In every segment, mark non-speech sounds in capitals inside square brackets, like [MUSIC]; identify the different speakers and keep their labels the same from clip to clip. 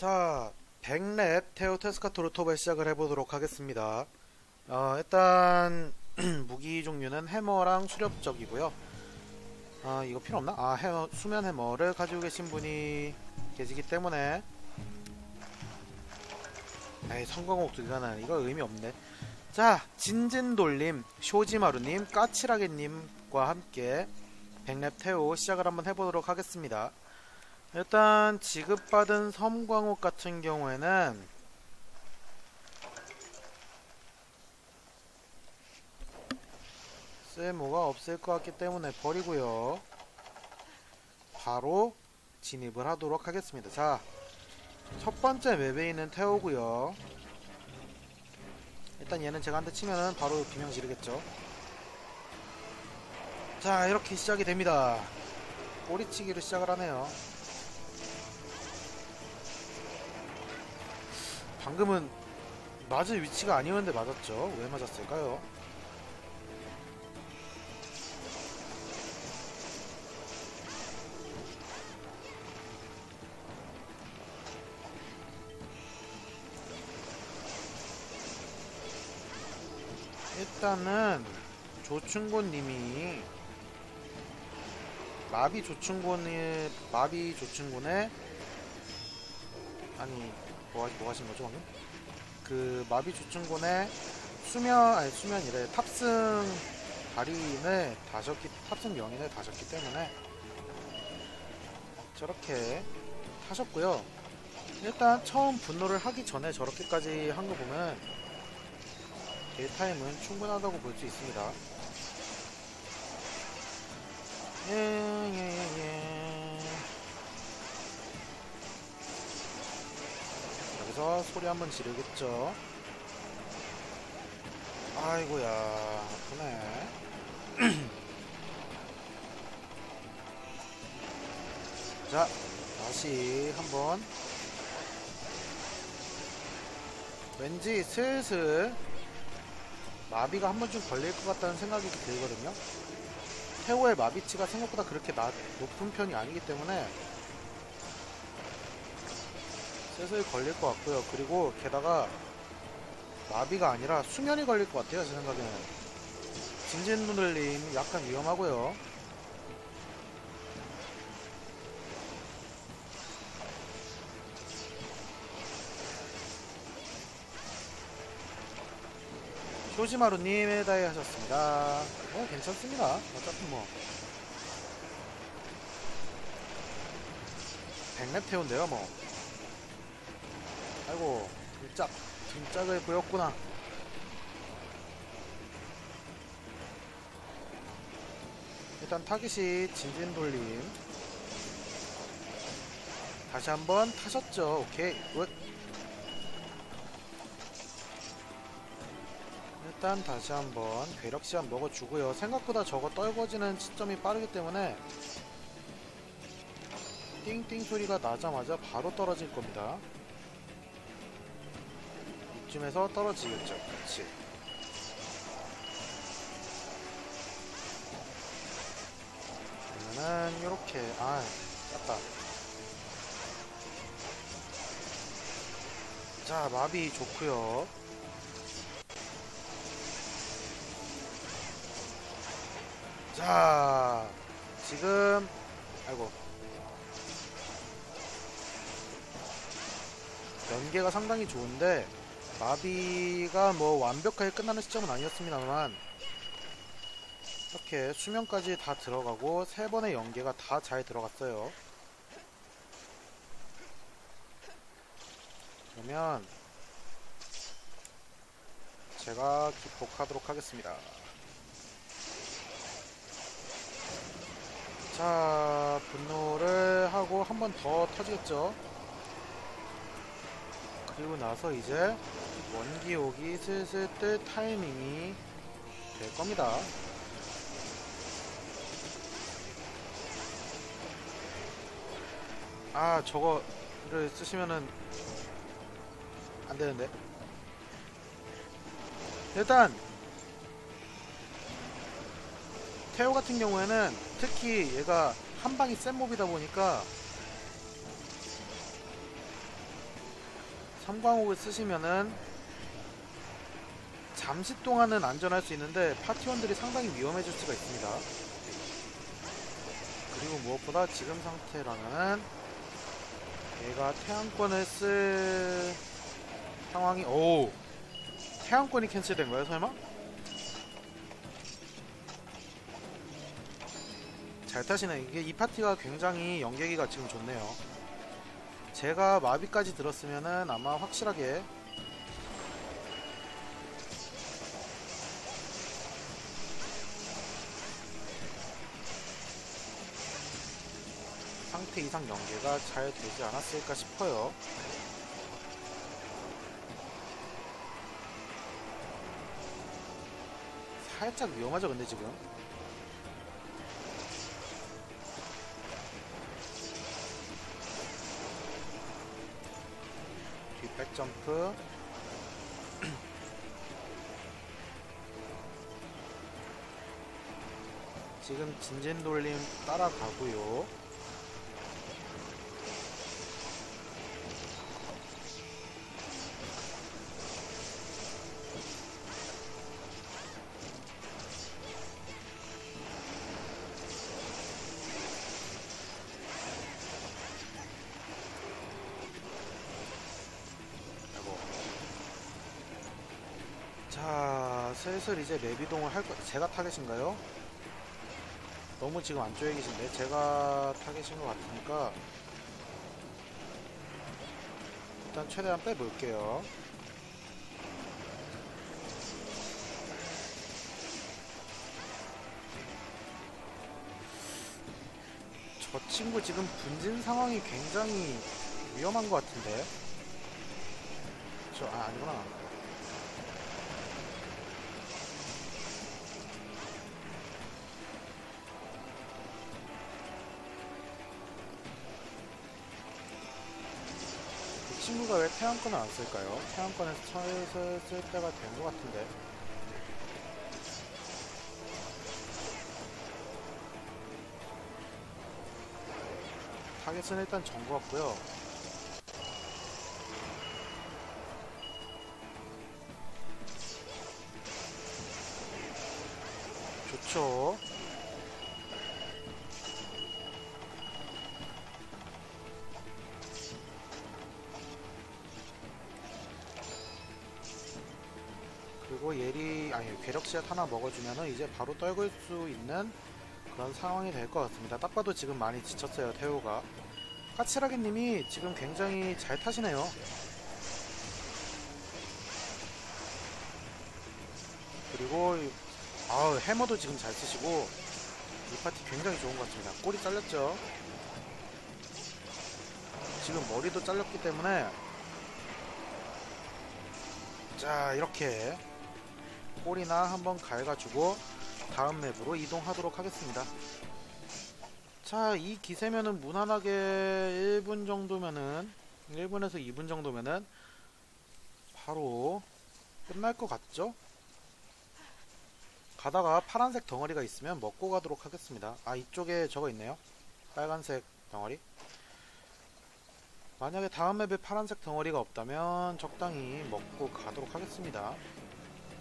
Speaker 1: 자, 백랩 테오 테스카토 루토바 시작을 해보도록 하겠습니다. 어, 일단 [CLEARS THROAT] 무기 종류는 해머랑 수렵적이고요. 아, 이거 필요 없나? 아, 해머, 수면 해머를 가지고 계신 분이 계시기 때문에 에이, 성광옥 들가나 이거 의미 없네. 자, 진진돌님, 쇼지마루님, 까치라게님과 함께 백랩 테오 시작을 한번 해보도록 하겠습니다. 일단 지급받은 섬광옥 같은 경우에는 쓸모가 없을 것 같기 때문에 버리고요. 바로 진입을 하도록 하겠습니다. 자, 첫 번째 맵에 있는 태오고요. 일단 얘는 제가 한 대 치면은 바로 비명 지르겠죠. 자, 이렇게 시작이 됩니다. 꼬리치기를 시작을 하네요. 방금은 맞을 위치가 아니었는데 맞았죠. 왜 맞았을까요? 일단은 조충곤님이 마비 조충곤의 마비 조충곤의 아니 뭐, 하- 뭐 하신 거죠 방금? 그 마비 조충곤의 수면 아니 수면이래 탑승 달인을 다셨기 탑승 영인을 다셨기 때문에 저렇게 하셨고요. 일단 처음 분노를 하기 전에 저렇게까지 한 거 보면 딜타임은 충분하다고 볼 수 있습니다. 예 예 예 여기서 소리 한번 지르겠죠. 아이고야 아프네. [CLEARS THROAT] 자 다시 한번 왠지 슬슬 마비가 한 번쯤 걸릴 것 같다는 생각이 들거든요. 태호의 마비치가 생각보다 그렇게 낮, 높은 편이 아니기 때문에 슬슬 걸릴 것 같고요. 그리고 게다가 마비가 아니라 수면이 걸릴 것 같아요. 제 생각에는. 진진누들님 약간 위험하고요. 쇼지마루님 에다이 하셨습니다. 뭐 괜찮습니다. 어차피 뭐 백랩 태운데요 뭐. 아이고 진짜 진짝을 보였구나. 일단 타깃이 진진 돌림 다시 한번 타셨죠. 오케이 굿. 일단 다시 한번 괴력 시간 먹어주고요. 생각보다 저거 떨궈지는 시점이 빠르기 때문에 띵띵 소리가 나자마자 바로 떨어질 겁니다. 이쯤에서 떨어지겠죠. 그렇지. 그러면은 이렇게 아 깠다. 자 마비 좋고요. 자, 지금 아이고 연계가 상당히 좋은데 마비가 뭐 완벽하게 끝나는 시점은 아니었습니다만 이렇게 수면까지 다 들어가고 세 번의 연계가 다 잘 들어갔어요. 그러면 제가 기폭하도록 하겠습니다. 자, 분노를 하고 한 번 더 터지겠죠. 그리고 나서 이제 원기옥이 슬슬 뜰 타이밍이 될 겁니다. 아, 저거를 쓰시면은 안 되는데. 일단 테오 같은 경우에는 특히 얘가 한 방이 센 몹이다 보니까 섬광옥을 쓰시면은 잠시 동안은 안전할 수 있는데 파티원들이 상당히 위험해질 수가 있습니다. 그리고 무엇보다 지금 상태라면은 얘가 태양권을 쓸 상황이 오 태양권이 캔슬된 거야 설마? 잘 타시네 이게 이 파티가 굉장히 연계기가 지금 좋네요 제가 마비까지 들었으면은 아마 확실하게 상태 이상 연계가 잘 되지 않았을까 싶어요. 살짝 위험하죠, 근데 지금. 뒷백 점프. [CLEARS THROAT] 지금 진진 돌림 따라가고요. 슬슬 이제 맵 이동을 할 거, 제가 타겟인가요? 너무 지금 안쪽에 계신데, 제가 타겟인 것 같으니까, 일단 최대한 빼볼게요. 저 친구 지금 분진 상황이 굉장히 위험한 것 같은데. 저, 아, 아니구나. 친구가 왜 태양권을 안 쓸까요? 태양권에서 철을 쓸 때가 된 것 같은데. 타겟은 일단 전것 같고요. 좋죠. 그리고 예리 아니 괴력시앗 하나 먹어주면은 이제 바로 떨굴 수 있는 그런 상황이 될 것 같습니다. 딱 봐도 지금 많이 지쳤어요 태호가. 까칠하게님이 지금 굉장히 잘 타시네요. 그리고 이- 아우 해머도 지금 잘 쓰시고 이 파티 굉장히 좋은 것 같습니다. 꼬리 잘렸죠. 지금 머리도 잘렸기 때문에 자 이렇게 꼬리나 한번 갈가주고 다음 맵으로 이동하도록 하겠습니다. 자, 이 기세면은 무난하게 1분 정도면은 1분에서 2분 정도면은 바로 끝날 것 같죠? 가다가 파란색 덩어리가 있으면 먹고 가도록 하겠습니다. 아, 이쪽에 저거 있네요. 빨간색 덩어리. 만약에 다음 맵에 파란색 덩어리가 없다면 적당히 먹고 가도록 하겠습니다.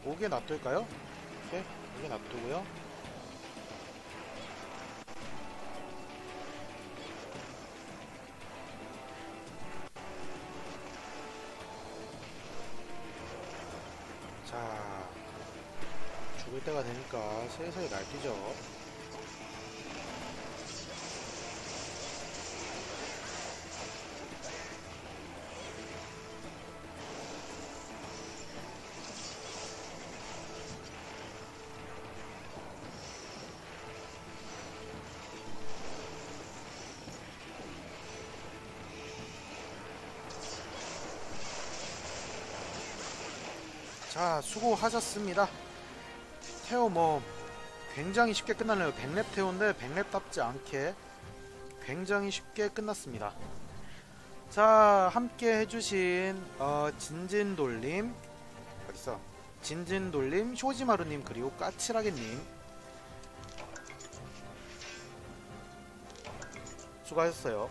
Speaker 1: 오게 놔둘까요? 이렇게 오게 놔두고요. 자, 죽을 때가 되니까 슬슬 날뛰죠. 자, 수고하셨습니다. 태호 뭐 굉장히 쉽게 끝나네요. 100렙 태호인데 100렙답지 않게 굉장히 쉽게 끝났습니다. 자, 함께 해주신 어, 진진돌림 어딨어? 진진돌림, 쇼지마루님 그리고 까칠하게님 수고하셨어요.